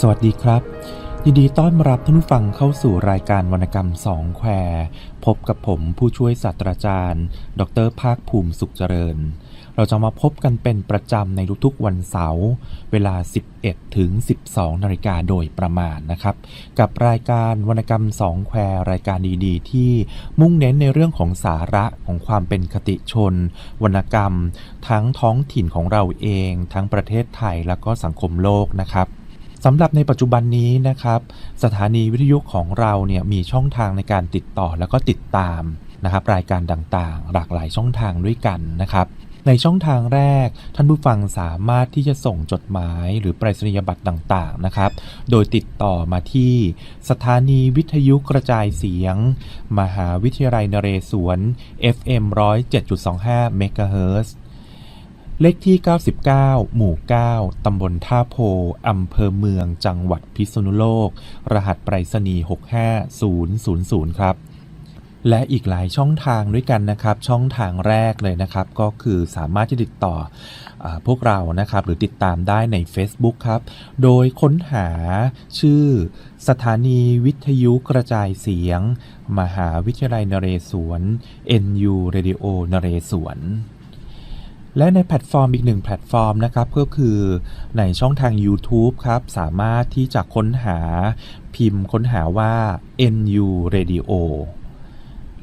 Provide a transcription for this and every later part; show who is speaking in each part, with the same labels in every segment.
Speaker 1: สวัสดีครับ ยินดีต้อนรับท่านผู้ฟังเข้าสู่รายการวรรณกรรมสองแควพบกับผมผู้ช่วยศาสตราจารย์ ดรภาคภูมิสุขเจริญ เราจะมาพบกันเป็นประจำในทุกๆวันเสาร์เวลา 11 ถึง 12 นาฬิกาโดยประมาณนะครับ กับรายการวรรณกรรมสองแควรายการดีๆ ที่มุ่งเน้นในเรื่องของสาระของความเป็นคติชน วรรณกรรม ทั้งท้องถิ่นของเราเอง ทั้งประเทศไทยแล้วก็สังคมโลกนะครับ สำหรับในปัจจุบันนี้นะครับ สถานีวิทยุของเราเนี่ยมีช่องทางในการติดต่อแล้วก็ติดตามนะครับรายการต่างๆ หลากหลายช่องทางด้วยกันนะครับในช่องทางแรกท่านผู้ฟังสามารถที่จะส่งจดหมายหรือไปรษณียบัตรต่างๆนะครับ โดยติดต่อมาที่สถานีวิทยุกระจายเสียง มหาวิทยาลัยนเรศวร FM 107.25เมกะ เลขที่ 99 หมู่ 9 ตำบลท่าโพ อำเภอเมือง จังหวัดพิษณุโลก รหัสไปรษณีย์ 65000 ครับ และอีกหลายช่องทางด้วยกันนะครับ ช่องทางแรกเลยนะครับ ก็คือสามารถที่ติดต่ออพวกเรานะครับ หรือติดตามได้ใน Facebook ครับ โดยค้นหาชื่อสถานีวิทยุกระจายเสียง มหาวิทยาลัยนเรศวร NU Radio นเรศวร และในแพลตฟอร์มอีกหนึ่งแพลตฟอร์มนะครับก็คือในช่องทาง YouTube ครับ สามารถที่จะค้นหาพิมพ์ค้นหาว่า NU Radio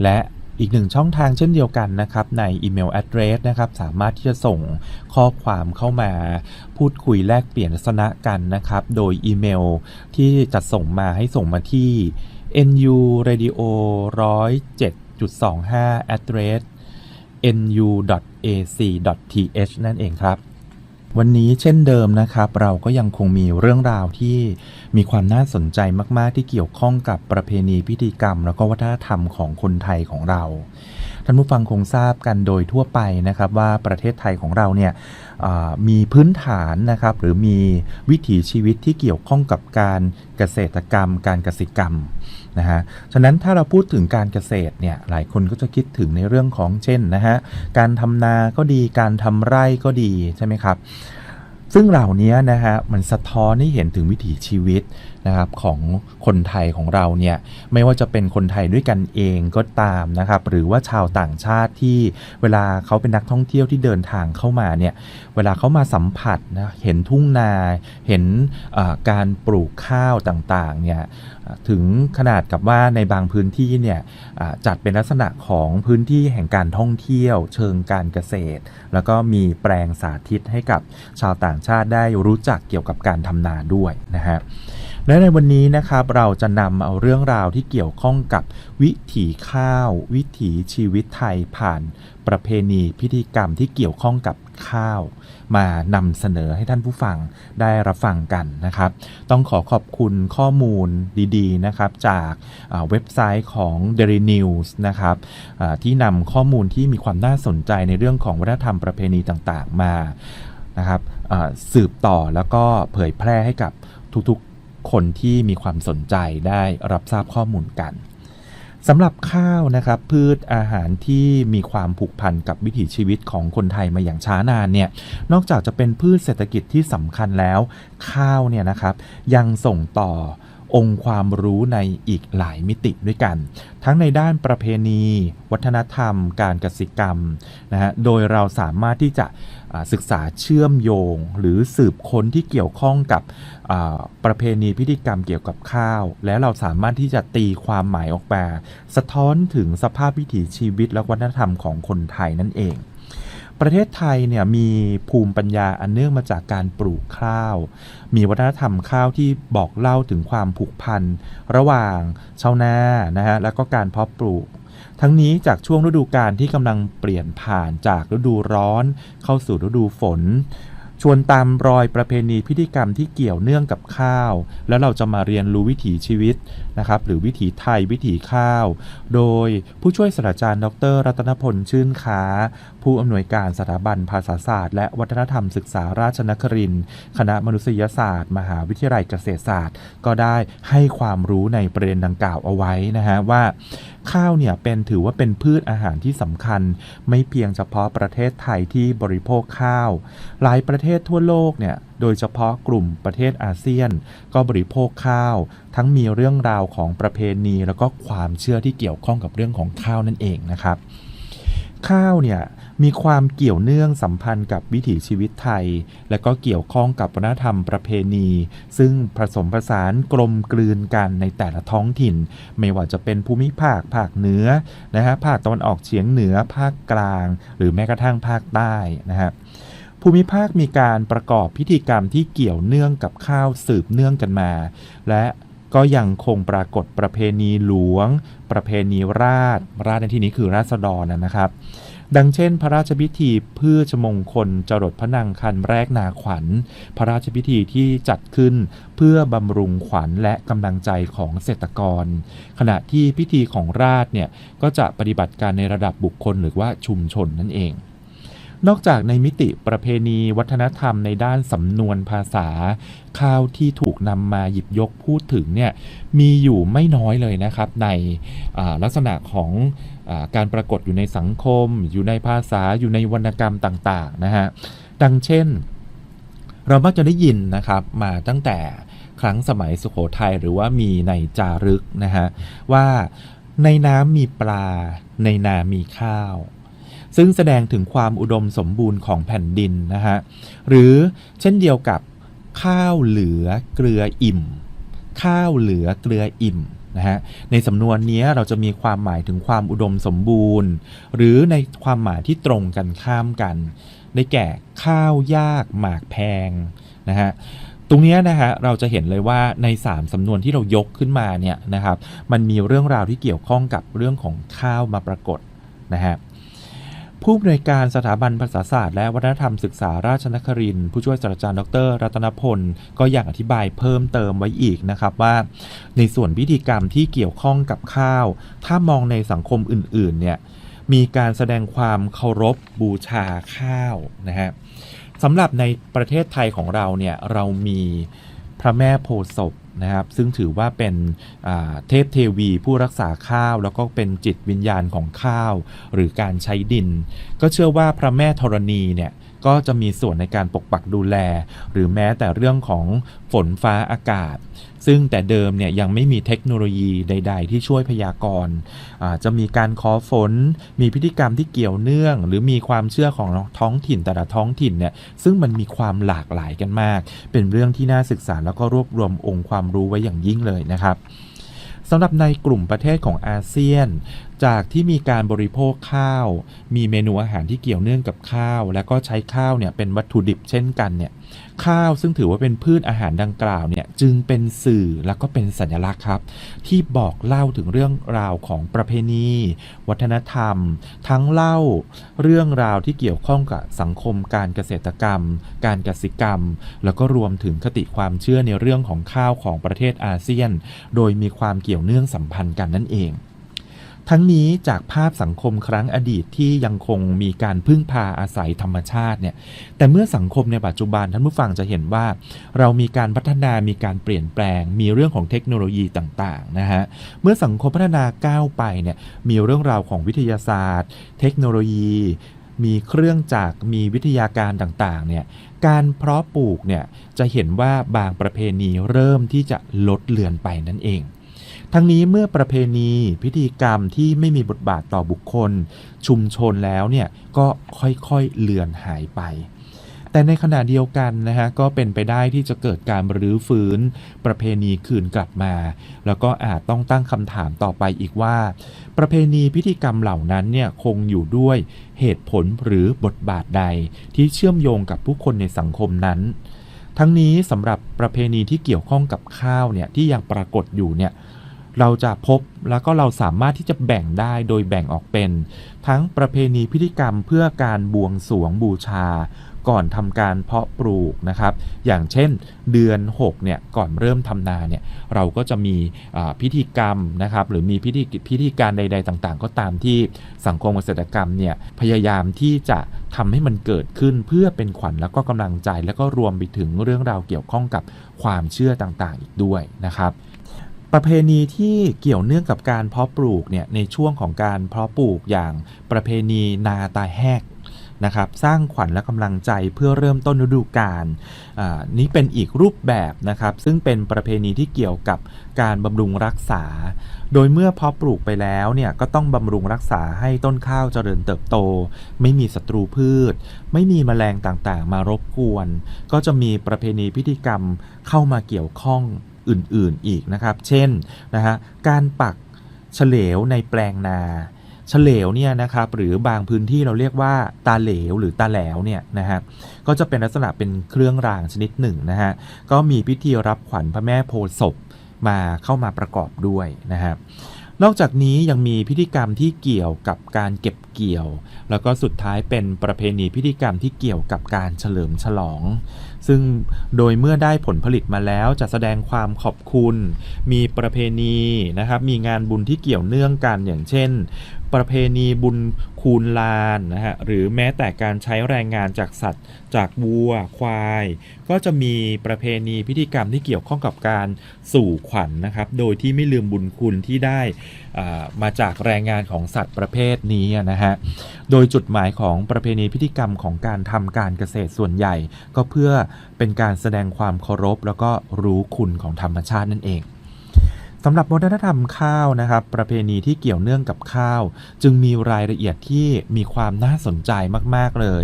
Speaker 1: และอีกหนึ่งช่องทางเช่นเดียวกันนะครับในอีเมล address นะครับสามารถที่จะส่งข้อความเข้ามา พูดคุยแลกเปลี่ยนทัศนะกันนะครับโดยอีเมลที่จะส่งมาให้ส่งมาที่ nu radio 107.25 address nu.ac.th นั่นเองครับ วันนี้เช่นเดิมนะครับ เราก็ยังคงมีเรื่องราวที่มีความน่าสนใจมาก ๆ ที่เกี่ยวข้องกับประเพณีพิธีกรรม แล้วก็วัฒนธรรมของคนไทยของเรา ท่านผู้ฟังคงทราบกันโดยทั่วไปนะครับว่าประเทศไทยของเราเนี่ยมีพื้นฐานนะครับหรือมีวิถีชีวิตที่เกี่ยวข้องกับการเกษตรกรรม การเกสิกรรมนะฮะ ฉะนั้นถ้าเราพูดถึงการเกษตรเนี่ยหลายคนก็จะคิดถึงในเรื่องของเช่นนะฮะการทำนาก็ดีการทำไร่ก็ดีใช่ไหมครับ ซึ่งเหล่านี้นะฮะมันสะท้อนให้เห็นถึงวิถีชีวิตนะครับของคนไทยของเราเนี่ยไม่ว่าจะเป็นคนไทยด้วยกันเองก็ตามนะครับหรือว่าชาวต่างชาติที่เวลาเขาเป็นนักท่องเที่ยวที่เดินทางเข้ามาเนี่ยเวลาเขามาสัมผัสนะเห็นทุ่งนา เห็นการปลูกข้าวต่างๆเนี่ยถึงขนาดกับว่าในบางพื้นที่เนี่ยจัดเป็นลักษณะของพื้นที่แห่งการท่องเที่ยว เชิงการเกษตร แล้วก็มีแปลงสาธิตให้กับชาวต่างชาติได้รู้จักเกี่ยวกับการทำนาด้วยนะฮะและในวันนี้นะครับเราจะนำเอาเรื่องราวที่เกี่ยวข้องกับวิถีข้าว วิถีชีวิตไทยผ่าน ประเพณีพิธีกรรมที่เกี่ยวข้องกับข้าว มานำเสนอให้ท่านผู้ฟังได้รับฟังกันนะครับ ต้องขอขอบคุณข้อมูลดีๆนะครับจากเว็บไซต์ของ Daily News นะครับที่นำข้อมูลที่มีความน่าสนใจในเรื่องของวัฒนธรรมประเพณีต่างๆมานะครับสืบต่อแล้วก็เผยแพร่ให้กับทุกๆคนที่มีความสนใจได้รับทราบข้อมูลกัน สำหรับข้าวนะครับพืชอาหารที่มีความผูกพันกับวิถีชีวิตของคนไทยมาอย่างช้านานเนี่ยนอกจากจะเป็นพืชเศรษฐกิจที่สำคัญแล้ว ข้าวเนี่ยนะครับยังส่งต่อ องค์ความรู้ในอีกหลายมิติด้วยกัน ทั้งในด้านประเพณี วัฒนธรรม การกสิกรรมนะฮะโดยเราสามารถที่จะศึกษาเชื่อมโยง หรือสืบค้นที่เกี่ยวข้องกับประเพณีพิธีกรรมเกี่ยวกับข้าว แล้วเราสามารถที่จะตีความหมายออกมา สะท้อนถึงสภาพวิถีชีวิตและวัฒนธรรมของคนไทยนั่นเอง ประเทศไทยเนี่ยมีภูมิปัญญาอันเนื่องมาจากการปลูกข้าว มีวัฒนธรรมข้าวที่บอกเล่าถึงความผูกพันระหว่างชาวนานะฮะแล้วก็การเพาะปลูก ทั้งนี้จากช่วงฤดูการที่กำลังเปลี่ยนผ่านจากฤดูร้อน เข้าสู่ฤดูฝน ชวนตามรอยประเพณีพิธีกรรมที่เกี่ยวเนื่องกับข้าว แล้วเราจะมาเรียนรู้วิถีชีวิตนะครับ หรือวิถีไทยวิถีข้าว โดยผู้ช่วยศาสตราจารย์ ดร รัตนพลชื่นค้า ผู้อำนวยการสถาบันภาษาศาสตร์ และวัฒนธรรมศึกษาราชนครินคณะมนุษยศาสตร์ มหาวิทยาลัยเกษตรศาสตร์ ก็ได้ให้ความรู้ในประเด็นดังกล่าวเอาไว้นะฮะว่า ข้าวเนี่ยเป็นถือว่าเป็นพืชอาหารที่สำคัญ ไม่เพียงเฉพาะประเทศไทยที่บริโภคข้าว หลายประเทศทั่วโลกเนี่ยโดยเฉพาะกลุ่มประเทศอาเซียน ก็บริโภคข้าว ทั้งมีเรื่องราวของประเพณี แล้วก็ความเชื่อที่เกี่ยวข้องกับเรื่องของข้าวนั่นเองนะครับ ข้าวเนี่ย มีความเกี่ยวเนื่องสัมพันธ์กับวิถีชีวิตไทย และก็เกี่ยวข้องกับวัฒนธรรมประเพณี ซึ่งผสมผสานกลมกลืนกันในแต่ละท้องถิ่น ไม่ว่าจะเป็นภูมิภาคภาคเหนือนะฮะภาคตะวันออกเฉียงเหนือภาคกลาง หรือแม้กระทั่งภาคใต้นะฮะภูมิภาคมีการประกอบพิธีกรรมที่เกี่ยวเนื่องกับข้าวสืบเนื่องกันมา และก็ยังคงปรากฏประเพณีหลวง ประเพณีราช ราชในที่นี้คือราษฎรนะนะครับ ดังเช่น พระราชพิธีพืชมงคลจรดพระนางคันแรกนาขวัญ พระราชพิธีที่จัดขึ้นเพื่อบำรุงขวัญและกำลังใจของเกษตรกร ขณะที่พิธีของราชเนี่ยก็จะปฏิบัติการในระดับบุคคลหรือว่าชุมชนนั่นเอง นอกจากในมิติประเพณีวัฒนธรรมในด้านสำนวนภาษา ข้าวที่ถูกนำมาหยิบยกพูดถึงเนี่ยมีอยู่ไม่น้อยเลยนะครับ ในลักษณะของอการปรากฏอยู่ในสังคม อยู่ในภาษาอยู่ในวรรณกรรมต่างๆนะฮะดังเช่น เรามักจะได้ยินนะครับมาตั้งแต่ครั้งสมัยสุขโขทัยหรือว่ามีในจารึกนะฮะว่าในน้ำมีปลาในนามีข้าว ซึ่งแสดงถึงความอุดมสมบูรณ์ของแผ่นดินนะฮะหรือเช่นเดียวกับข้าวเหลือเกลืออิ่ม ข้าวเหลือเกลืออิ่มนะฮะในสำนวนนี้เราจะมีความหมายถึงความอุดมสมบูรณ์ หรือในความหมายที่ตรงกันข้ามกัน ได้แก่ข้าวยากหมากแพงนะฮะตรงนี้นะฮะเราจะเห็นเลยว่าใน 3 สำนวนที่เรายกขึ้นมาเนี่ยนะครับมันมีเรื่องราวที่เกี่ยวข้องกับเรื่องของข้าวมาปรากฏนะฮะ ผู้อำนวยการสถาบันภาษาศาสตร์และวัฒนธรรมศึกษาราชนครินทร์ผู้ช่วยศาสตราจารย์ดร รัตนพล ก็อยากอธิบายเพิ่มเติมไว้อีกนะครับว่า ในส่วนพิธีกรรมที่เกี่ยวข้องกับข้าว ถ้ามองในสังคมอื่นๆเนี่ยมีการแสดงความเคารพบูชาข้าวนะฮะสำหรับในประเทศไทยของเราเนี่ยเรามีพระแม่โพธิ์ศพ นะครับซึ่งถือว่าเป็นเทพเทวีผู้รักษาข้าว แล้วก็เป็นจิตวิญญาณของข้าว หรือการใช้ดิน ก็เชื่อว่าพระแม่ธรณีเนี่ย ก็จะมีส่วนในการปกปักดูแล หรือแม้แต่เรื่องของฝนฟ้าอากาศ ซึ่งแต่เดิมเนี่ยยังไม่มีเทคโนโลยีใด ๆ ที่ช่วยพยากรณ์จะมีการขอฝน มีพิธีกรรมที่เกี่ยวเนื่อง หรือมีความเชื่อของท้องถิ่นแต่ละท้องถิ่นเนี่ยซึ่งมันมีความหลากหลายกันมาก เป็นเรื่องที่น่าศึกษาแล้วก็รวบรวมองค์ความรู้ไว้อย่างยิ่งเลยนะครับสำหรับในกลุ่มประเทศของอาเซียน จากที่มีการบริโภคข้าว มีเมนูอาหารที่เกี่ยวเนื่องกับข้าว และก็ใช้ข้าวเนี่ยเป็นวัตถุดิบเช่นกันเนี่ยข้าวซึ่งถือว่าเป็นพืชอาหารดังกล่าวเนี่ยจึงเป็นสื่อแล้วก็เป็นสัญลักษณ์ครับ ที่บอกเล่าถึงเรื่องราวของประเพณี วัฒนธรรม ทั้งเล่าเรื่องราวที่เกี่ยวข้องกับสังคมการเกษตรกรรม การกสิกรรม แล้วก็รวมถึงคติความเชื่อในเรื่องของข้าวของประเทศอาเซียน โดยมีความเกี่ยวเนื่องสัมพันธ์กันนั่นเอง ทั้งนี้จากภาพสังคมครั้งอดีตที่ยังคงมีการพึ่งพาอาศัยธรรมชาติเนี่ย แต่เมื่อสังคมในปัจจุบันท่านผู้ฟังจะเห็นว่า เรามีการพัฒนามีการเปลี่ยนแปลง มีเรื่องของเทคโนโลยีต่างๆนะฮะ เมื่อสังคมพัฒนาก้าวไปเนี่ย มีเรื่องราวของวิทยาศาสตร์ เทคโนโลยี มีเครื่องจักร มีวิทยาการต่างๆเนี่ยการเพาะปลูกเนี่ยจะเห็นว่าบางประเพณีเริ่มที่จะลดเลือนไปนั่นเอง ทั้งนี้เมื่อประเพณีพิธีกรรมที่ไม่มีบทบาทต่อบุคคล ชุมชนแล้วเนี่ยก็ค่อยๆเลือนหายไป แต่ในขณะเดียวกันนะฮะก็เป็นไปได้ที่จะเกิดการรื้อฟื้น ประเพณีคืนกลับมา แล้วก็อาจต้องตั้งคำถามต่อไปอีกว่า ประเพณีพิธีกรรมเหล่านั้นเนี่ยคงอยู่ด้วยเหตุผลหรือบทบาทใดที่เชื่อมโยงกับผู้คนในสังคมนั้นทั้งนี้สำหรับประเพณีที่เกี่ยวข้องกับข้าวเนี่ยที่ยังปรากฏอยู่เนี่ย เราจะพบแล้วก็เราสามารถที่จะแบ่งได้โดยแบ่งออกเป็น ทั้งประเพณีพิธีกรรมเพื่อการบวงสรวงบูชา ก่อนทำการเพาะปลูกนะครับ อย่างเช่นเดือน6เนี่ยก่อนเริ่มทำนาเนี่ยเราก็จะมีพิธีกรรมนะครับหรือมีพิธีพิธีการใด ๆ ต่างๆ ก็ตามที่สังคมเกษตรกรรมเนี่ยพยายามที่จะทำให้มันเกิดขึ้นเพื่อเป็นขวัญแล้วก็กำลังใจ แล้วก็รวมไปถึงเรื่องราวเกี่ยวข้องกับความเชื่อต่างๆ อีกด้วยนะครับ ประเพณีที่เกี่ยวเนื่องกับการเพาะปลูกเนี่ยในช่วงของการเพาะปลูกอย่างประเพณีนาตาแหกนะครับสร้างขวัญและกำลังใจเพื่อเริ่มต้นฤดูกาลอ่านี้เป็นอีกรูปแบบนะครับซึ่งเป็นประเพณีที่เกี่ยวกับการบำรุงรักษา โดยเมื่อเพาะปลูกไปแล้วเนี่ยก็ต้องบำรุงรักษาให้ต้นข้าวเจริญเติบโต ไม่มีศัตรูพืช ไม่มีแมลงต่างๆ มารบกวน ก็จะมีประเพณีพิธีกรรมเข้ามาเกี่ยวข้อง อื่นๆอีกนะครับ เช่นนะฮะการปักเฉลวในแปลงนาเฉลวเนี่ยนะครับหรือบางพื้นที่เราเรียกว่าตาเหลวหรือตาแหลวเนี่ยนะฮะก็จะเป็นลักษณะเป็นเครื่องรางชนิดหนึ่งนะฮะก็มีพิธีรับขวัญพระแม่โพธิ์ศพมาเข้ามาประกอบด้วยนะครับ นอกจากนี้ยังมีพิธีกรรมที่เกี่ยวกับการเก็บเกี่ยว แล้วก็สุดท้ายเป็นประเพณีพิธีกรรมที่เกี่ยวกับการเฉลิมฉลอง ซึ่งโดยเมื่อได้ผลผลิตมาแล้วจะแสดงความขอบคุณ มีประเพณีนะครับ มีงานบุญที่เกี่ยวเนื่องกันอย่างเช่น ประเพณีบุญคูณลานนะฮะหรือแม้แต่การใช้แรงงานจากสัตว์ จากวัวควาย ก็จะมีประเพณีพิธีกรรมที่เกี่ยวข้องกับการสู่ขวัญนนะครับ โดยที่ไม่ลืมบุญคุณที่ได้อ่ามาจากแรงงานของสัตว์ประเภทนี้นะฮะโดยจุดหมายของประเพณีพิธีกรรมของการทำการเกษตรส่วนใหญ่ ก็เพื่อเป็นการแสดงความเคารพ แล้วก็รู้คุณของธรรมชาตินั่นเอง สำหรับวัฒนธรรมข้าวนะครับ ประเพณีที่เกี่ยวเนื่องกับข้าว จึงมีรายละเอียดที่มีความน่าสนใจมาก ๆ เลย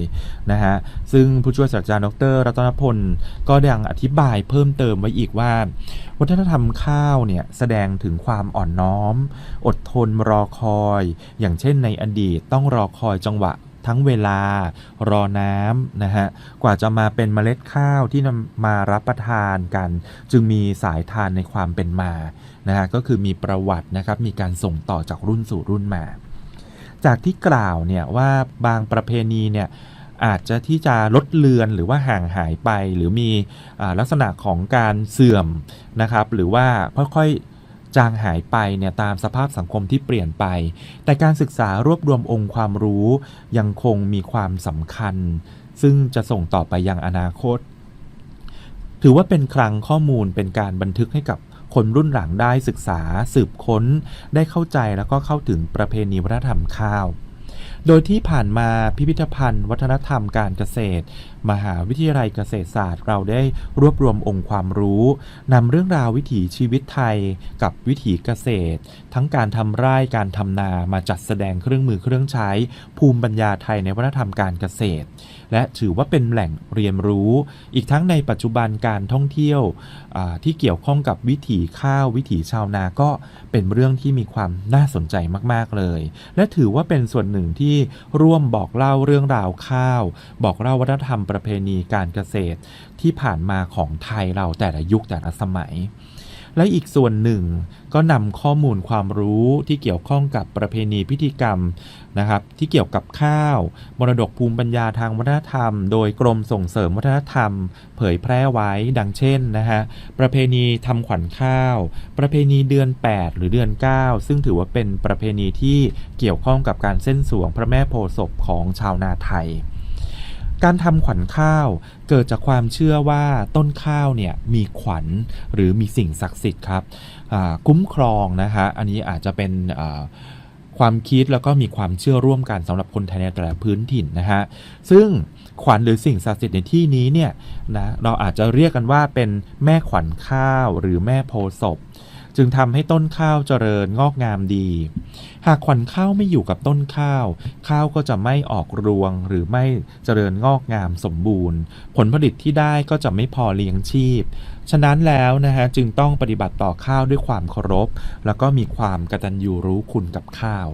Speaker 1: นะฮะซึ่งผู้ช่วยศาสตราจารย์ดร รัตนพลก็ยังอธิบายเพิ่มเติมไว้อีกว่า วัฒนธรรมข้าวเนี่ยแสดงถึงความอ่อนน้อม อดทนรอคอย อย่างเช่นในอดีตต้องรอคอยจังหวะ ทั้งเวลารอน้ำนะฮะกว่าจะมาเป็นเมล็ดข้าวที่นำมารับประทานกัน จึงมีสายทานในความเป็นมานะฮะก็คือมีประวัตินะครับมีการส่งต่อจากรุ่นสู่รุ่นมา จากที่กล่าวเนี่ยว่าบางประเพณีเนี่ยอาจจะที่จะลดเลือนหรือว่าห่างหายไปหรือมีอลักษณะของการเสื่อมนะครับ หรือว่าค่อยๆ จางหายไปเนี่ยตามสภาพสังคมที่เปลี่ยนไป แต่การศึกษารวบรวมองค์ความรู้ยังคงมีความสำคัญ ซึ่งจะส่งต่อไปยังอนาคต ถือว่าเป็นคลังข้อมูลเป็นการบันทึกให้กับคนรุ่นหลังได้ศึกษาสืบค้น ได้เข้าใจแล้วก็เข้าถึงประเพณีวัฒนธรรมข้าว โดยที่ผ่านมาพิพิธภัณฑ์ วัฒนธรรมการเกษตร มหาวิทยาลัยเกษตรศาสตร์ เราได้รวบรวมองค์ความรู้นำเรื่องราววิถีชีวิตไทยกับวิถีเกษตร ทั้งการทำไร่การทำนามาจัดแสดงเครื่องมือเครื่องใช้ ภูมิปัญญาไทยในวัฒนธรรมการเกษตร และถือว่าเป็นแหล่งเรียนรู้ อีกทั้งในปัจจุบันการท่องเที่ยวที่เกี่ยวข้องกับวิถีข้าววิถีชาวนาก็เป็นเรื่องที่มีความน่าสนใจมาก ๆเลย และถือว่าเป็นส่วนหนึ่งที่ร่วมบอกเล่าเรื่องราวข้าว บอกเล่าวัฒนธรรมประเพณีการเกษตรที่ผ่านมาของไทยเราแต่ละยุคแต่ละสมัย และอีกส่วนหนึ่งก็นำข้อมูลความรู้ที่เกี่ยวข้องกับประเพณีพิธีกรรมนะครับที่เกี่ยวกับข้าว มรดกภูมิปัญญาทางวัฒนธรรม โดยกรมส่งเสริมวัฒนธรรม เผยแพร่ไว้ดังเช่นนะฮะประเพณีทำขวัญข้าว ประเพณีเดือน 8 หรือเดือน 9 ซึ่งถือว่าเป็นประเพณีที่เกี่ยวข้องกับการเส้นสวงพระแม่โพธิ์ศพของชาวนาไทย การทำขวัญข้าวเกิดจากความเชื่อว่าต้นข้าวเนี่ยมีขวัญหรือมีสิ่งศักดิ์สิทธิ์ครับคุ้มครองนะฮะอันนี้อาจจะเป็นความคิดแล้วก็มีความเชื่อร่วมกันสำหรับคนไทยในแต่ละพื้นถิ่นนะฮะ ซึ่งขวัญหรือสิ่งศักดิ์สิทธิ์ในที่นี้เนี่ยนะเราอาจจะเรียกกันว่าเป็นแม่ขวัญข้าวหรือแม่โพศพ จึงทำให้ต้นข้าวเจริญงอกงามดี หากขวัญข้าวไม่อยู่กับต้นข้าว ข้าวก็จะไม่ออกรวงหรือไม่เจริญงอกงามสมบูรณ์ ผลผลิตที่ได้ก็จะไม่พอเลี้ยงชีพ ฉะนั้นแล้วนะฮะจึงต้องปฏิบัติต่อข้าวด้วยความเคารพ แล้วก็มีความกตัญญูรู้คุณกับข้าว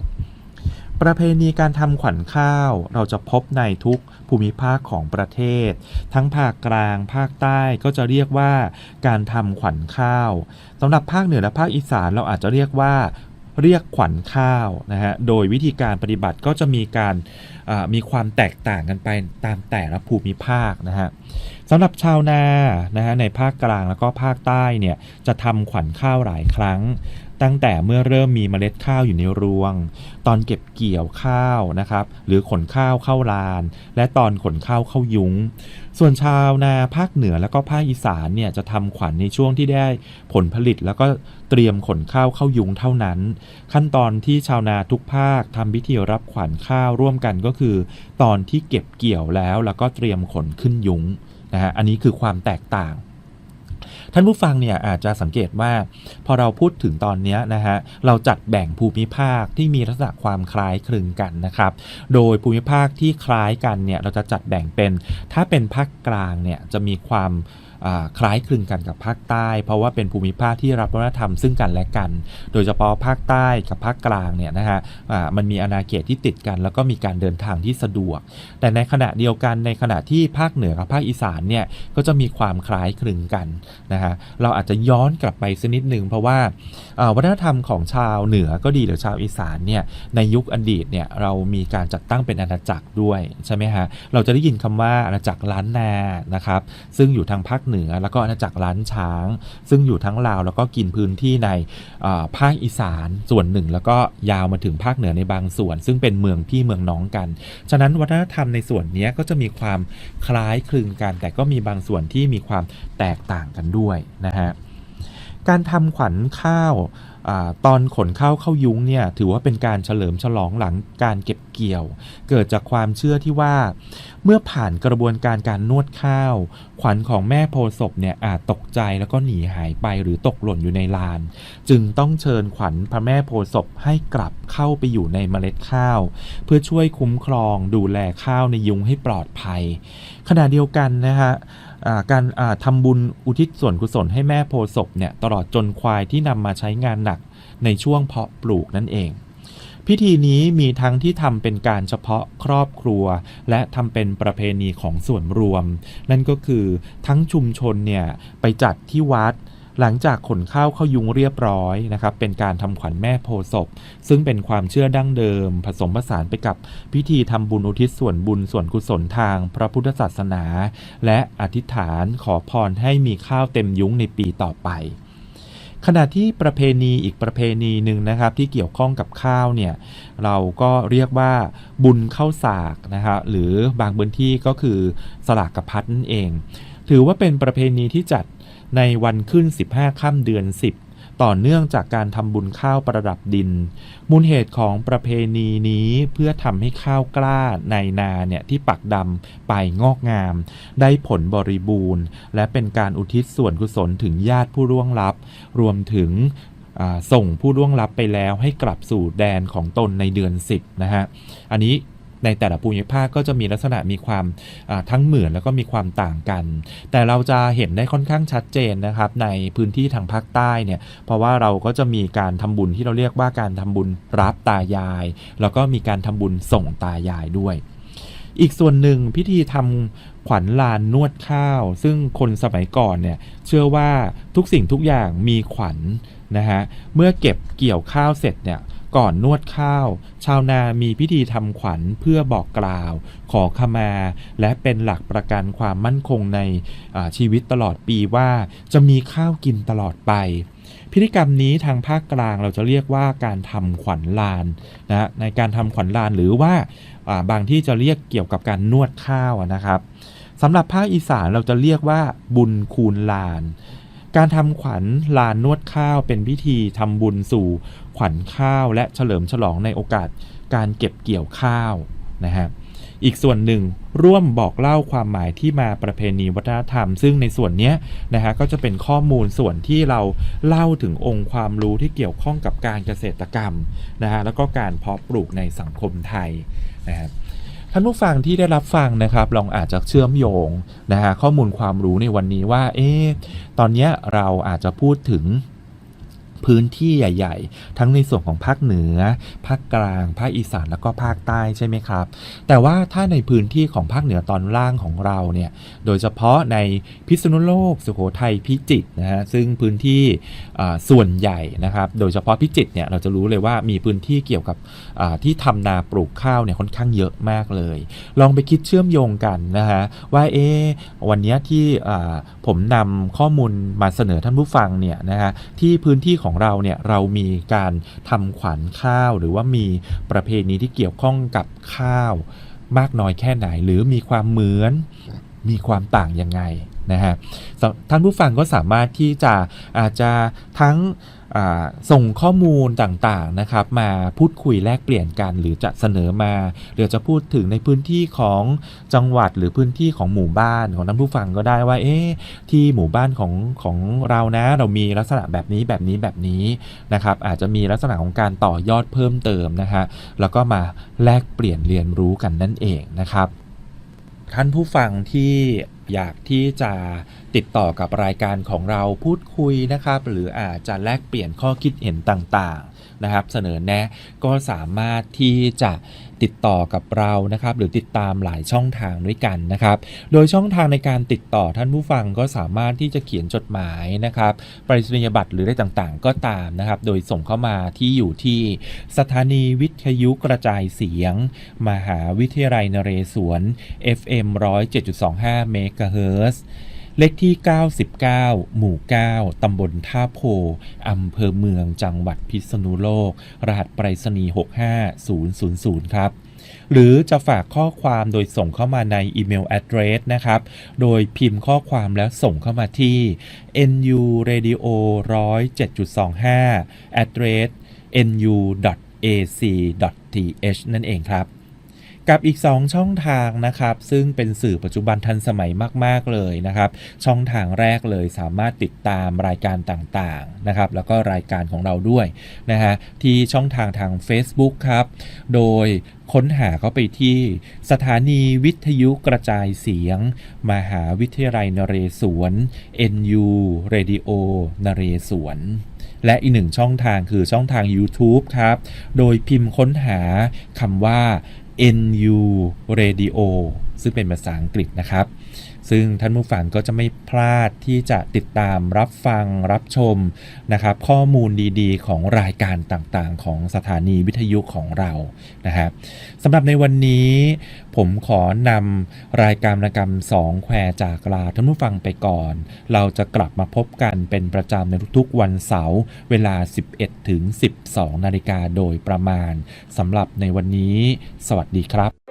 Speaker 1: ประเพณีการทำขวัญข้าวเราจะพบในทุกภูมิภาคของประเทศ ทั้งภาคกลางภาคใต้ก็จะเรียกว่าการทำขวัญข้าวสำหรับภาคเหนือและภาคอีสานเราอาจจะเรียกว่าเรียกขวัญข้าวนะฮะ โดยวิธีการปฏิบัติก็จะมีการมีความแตกต่างกันไปตามแต่ละภูมิภาคนะฮะ สำหรับชาวนานะฮะในภาคกลางแล้วก็ภาคใต้เนี่ยจะทำขวัญข้าวหลายครั้ง ตั้งแต่เมื่อเริ่มมีเมล็ดข้าวอยู่ในรวง ตอนเก็บเกี่ยวข้าวนะครับ หรือขนข้าวเข้าลาน และตอนขนข้าวเข้ายุ้ง ส่วนชาวนาภาคเหนือแล้วก็ภาคอีสานเนี่ยจะทำขวัญในช่วงที่ได้ผลผลิตแล้วก็เตรียมขนข้าวเข้ายุ้งเท่านั้น ขั้นตอนที่ชาวนาทุกภาคทำพิธีรับขวัญข้าวร่วมกันก็คือ ตอนที่เก็บเกี่ยวแล้วแล้วก็เตรียมขนขึ้นยุ้ง นะฮะอันนี้คือความแตกต่าง ท่านผู้ฟังเนี่ยอาจจะสังเกตว่า พอเราพูดถึงตอนนี้นะฮะเราจัดแบ่งภูมิภาคที่มีลักษณะความคล้ายคลึงกันนะครับ โดยภูมิภาคที่คล้ายกันเนี่ยเราจะจัดแบ่งเป็น ถ้าเป็นภาคกลางเนี่ยจะมีความคล้ายคลึงกันกับภาคใต้ เพราะว่าเป็นภูมิภาคที่รับวัฒนธรรมซึ่งกันและกัน โดยเฉพาะภาคใต้กับภาคกลางเนี่ยนะฮะมันมีอาณาเขตที่ติดกัน แล้วก็มีการเดินทางที่สะดวก แต่ในขณะเดียวกันในขณะที่ภาคเหนือกับภาคอีสานเนี่ยก็จะมีความคล้ายคลึงกันนะฮะเราอาจจะย้อนกลับไปสักนิดหนึ่งเพราะว่าวัฒนธรรมของชาวเหนือก็ดีหรือชาวอีสานเนี่ยในยุคอดีตเนี่ยเรามีการจัดตั้งเป็นอาณาจักรด้วยใช่ไหมฮะเราจะได้ยินคำว่าอาณาจักรล้านนานะครับซึ่งอยู่ทางภาคเหนือแล้วก็อาณาจักรล้านช้าง ซึ่งอยู่ทั้งลาวแล้วก็กินพื้นที่ในภาคอีสานส่วนหนึ่ง แล้วก็ยาวมาถึงภาคเหนือในบางส่วน ซึ่งเป็นเมืองพี่เมืองน้องกัน ฉะนั้นวัฒนธรรมในส่วนนี้ก็จะมีความคล้ายคลึงกัน แต่ก็มีบางส่วนที่มีความแตกต่างกันด้วยนะฮะการทำขวัญข้าวอตอนขนข้าวเข้ายุ้งเนี่ยถือว่าเป็นการเฉลิมฉลองหลังการเก็บเกี่ยว เกิดจากความเชื่อที่ว่า เมื่อผ่านกระบวนการการนวดข้าว ขวัญของแม่โพศพเนี่ยอาจตกใจแล้วก็หนีหายไปหรือตกหล่นอยู่ในลาน จึงต้องเชิญขวัญพระแม่โพศพให้กลับเข้าไปอยู่ในเมล็ดข้าว เพื่อช่วยคุ้มครองดูแลข้าวในยุ้งให้ปลอดภัย ขณะเดียวกันนะฮะ การทำทำบุญอุทิศส่วนกุศลให้แม่โพศพเนี่ยตลอดจนควายที่นำมาใช้งานหนักในช่วงเพาะปลูกนั่นเอง พิธีนี้มีทั้งที่ทำเป็นการเฉพาะครอบครัว และทำเป็นประเพณีของส่วนรวม นั่นก็คือทั้งชุมชนเนี่ยไปจัดที่วัด หลังจากขนข้าวเข้ายุงเรียบร้อยนะครับ เป็นการทำขวัญแม่โพศพ ซึ่งเป็นความเชื่อดั้งเดิม ผสมผสานไปกับพิธีทำบุญอุทิศส่วนบุญส่วนกุศลทางพระพุทธศาสนา และอธิษฐานขอพรให้มีข้าวเต็มยุ้งในปีต่อไปขณะที่ประเพณีอีกประเพณีหนึ่งนะครับที่เกี่ยวข้องกับข้าวเนี่ยเราก็เรียกว่าบุญข้าวสากนะครับหรือบางพื้นที่ก็คือสลากกพัดนั่นเอง ถือว่าเป็นประเพณีที่จัด ในวันขึ้น 15 ค่ำเดือน 10 ต่อเนื่องจากการทำบุญข้าวประดับดิน มูลเหตุของประเพณีนี้เพื่อทำให้ข้าวกล้าในนาเนี่ยที่ปักดำไปงอกงาม ได้ผลบริบูรณ์ และเป็นการอุทิศส่วนกุศลถึงญาติผู้ร่วงลับ รวมถึงส่งผู้ร่วงลับไปแล้วให้กลับสู่แดนของตนในเดือน 10 นะฮะ อันนี้ ในแต่ละภูมิภาคก็จะมีลักษณะมีความทั้งเหมือนแล้วก็มีความต่างกัน แต่เราจะเห็นได้ค่อนข้างชัดเจนนะครับในพื้นที่ทางภาคใต้เนี่ยเพราะว่าเราก็จะมีการทำบุญที่เราเรียกว่าการทำบุญรับตายาย แล้วก็มีการทำบุญส่งตายายด้วย อีกส่วนหนึ่งพิธีทำขวัญลานนวดข้าว ซึ่งคนสมัยก่อนเนี่ยเชื่อว่าทุกสิ่งทุกอย่างมีขวัญนะฮะเมื่อเก็บเกี่ยวข้าวเสร็จเนี่ย ก่อนนวดข้าว ชาวนามีพิธีทำขวัญเพื่อบอกกล่าว ขอขมา และเป็นหลักประกันความมั่นคงในชีวิตตลอดปีว่าจะมีข้าวกินตลอดไป พิธีกรรมนี้ทางภาคกลางเราจะเรียกว่าการทำขวัญลานนะฮะในการทำขวัญลานหรือว่าาบางที่จะเรียกเกี่ยวกับการนวดข้าวนะครับสำหรับภาคอีสานเราจะเรียกว่าบุญคูณลานการทำขวัญลานนวดข้าวเป็นพิธีทำบุญสู่ ขวัญข้าว และเฉลิมฉลองในโอกาสการเก็บเกี่ยวข้าวนะฮะอีกส่วนหนึ่งร่วมบอกเล่าความหมายที่มาประเพณีวัฒนธรรม ซึ่งในส่วนนี้นะฮะก็จะเป็นข้อมูลส่วนที่เราเล่าถึงองค์ความรู้ที่เกี่ยวข้องกับการเกษตรกรรมนะฮะแล้วก็การเพาะปลูกในสังคมไทยนะครับท่านผู้ฟังที่ได้รับฟังนะครับลองอาจจะเชื่อมโยงนะฮะข้อมูลความรู้ในวันนี้ว่าเอ๊ะตอนนี้เราอาจจะพูดถึง พื้นที่ใหญ่ ๆ ทั้งในส่วนของภาคเหนือ ภาคกลาง ภาคอีสานแล้วก็ภาคใต้ใช่ไหมครับ แต่ว่าถ้าในพื้นที่ของภาคเหนือตอนล่างของเราเนี่ย โดยเฉพาะในพิษณุโลก สุโขทัย พิจิตรนะฮะ ซึ่งพื้นที่ส่วนใหญ่นะครับ โดยเฉพาะพิจิตรเนี่ยเราจะรู้เลยว่ามีพื้นที่เกี่ยวกับที่ทำนาปลูกข้าวเนี่ยค่อนข้างเยอะมากเลย ลองไปคิดเชื่อมโยงกันนะฮะว่าเอวันนี้ที่ผมนำข้อมูลมาเสนอท่านผู้ฟังเนี่ยนะฮะที่พื้นที่ของของเราเนี่ยเรามีการทำขวัญข้าว หรือว่ามีประเพณีที่เกี่ยวข้องกับข้าว มากน้อยแค่ไหน หรือมีความเหมือนมีความต่างยังไงนะฮะท่านผู้ฟังก็สามารถที่จะอาจจะทั้ง ส่งข้อมูลต่างๆนะครับ มาพูดคุยแลกเปลี่ยนกัน หรือจะเสนอมาหรือจะพูดถึงในพื้นที่ของจังหวัดหรือพื้นที่ของหมู่บ้านของท่านผู้ฟังก็ได้ว่า เอ๊ะที่หมู่บ้านของของเรานะ เรามีลักษณะแบบนี้แบบนี้แบบนี้นะครับ อาจจะมีลักษณะของการต่อยอดเพิ่มเติมนะฮะแล้วก็มาแลกเปลี่ยนเรียนรู้กันนั่นเองนะครับท่านผู้ฟังที่ อยากที่จะติดต่อกับรายการของเราพูดคุยนะครับ หรืออาจจะแลกเปลี่ยนข้อคิดเห็นต่างๆ นะครับ เสนอแนะก็สามารถที่จะติดต่อกับเรานะครับ หรือติดตามหลายช่องทางด้วยกันนะครับ โดยช่องทางในการติดต่อท่านผู้ฟังก็สามารถที่จะเขียนจดหมายนะครับปริศนียบัตรหรืออะไรต่างๆ ก็ตามนะครับ โดยส่งเข้ามาที่อยู่ที่สถานีวิทยุกระจายเสียง มหาวิทยาลัยนเรศวร FM 107.25เมกะเฮิร์ เลขที่ 99 หมู่ 9 ตำบลท่าโพ อำเภอเมือง จังหวัดพิษณุโลก รหัสไปรษณีย์ 65000 ครับ หรือจะฝากข้อความโดยส่งเข้ามาในอีเมล address นะครับ โดยพิมพ์ข้อความแล้วส่งเข้ามาที่ nu radio 107.25 address nu.ac.th นั่นเองครับ กับอีก 2 ช่องทางนะครับ ซึ่งเป็นสื่อปัจจุบันทันสมัยมาก ๆ เลยนะครับ ช่องทางแรกเลยสามารถติดตามรายการต่างๆนะครับ แล้วก็รายการของเราด้วยนะฮะที่ช่องทางทาง Facebook ครับ โดยค้นหาเข้าไปที่สถานีวิทยุกระจายเสียง มหาวิทยาลัยนเรศวร NU Radio นเรศวรและอีกหนึ่งช่องทางคือช่องทาง YouTube ครับ โดยพิมพ์ค้นหาคำว่า NU Radio ซึ่งเป็นภาษาอังกฤษนะครับ ซึ่งท่านผู้ฟังก็จะไม่พลาดที่จะติดตามรับฟังรับชมนะครับข้อมูลดีๆ ของรายการต่างๆ ของสถานีวิทยุของเรานะครับสำหรับในวันนี้ผมขอนำรายการรกรรมสองแควจากลาท่านผู้ฟังไปก่อน เราจะกลับมาพบกันเป็นประจำในทุกๆวันเสาร์เวลา 11ถึง12 นาฬิกาโดยประมาณสำหรับในวันนี้ สวัสดีครับ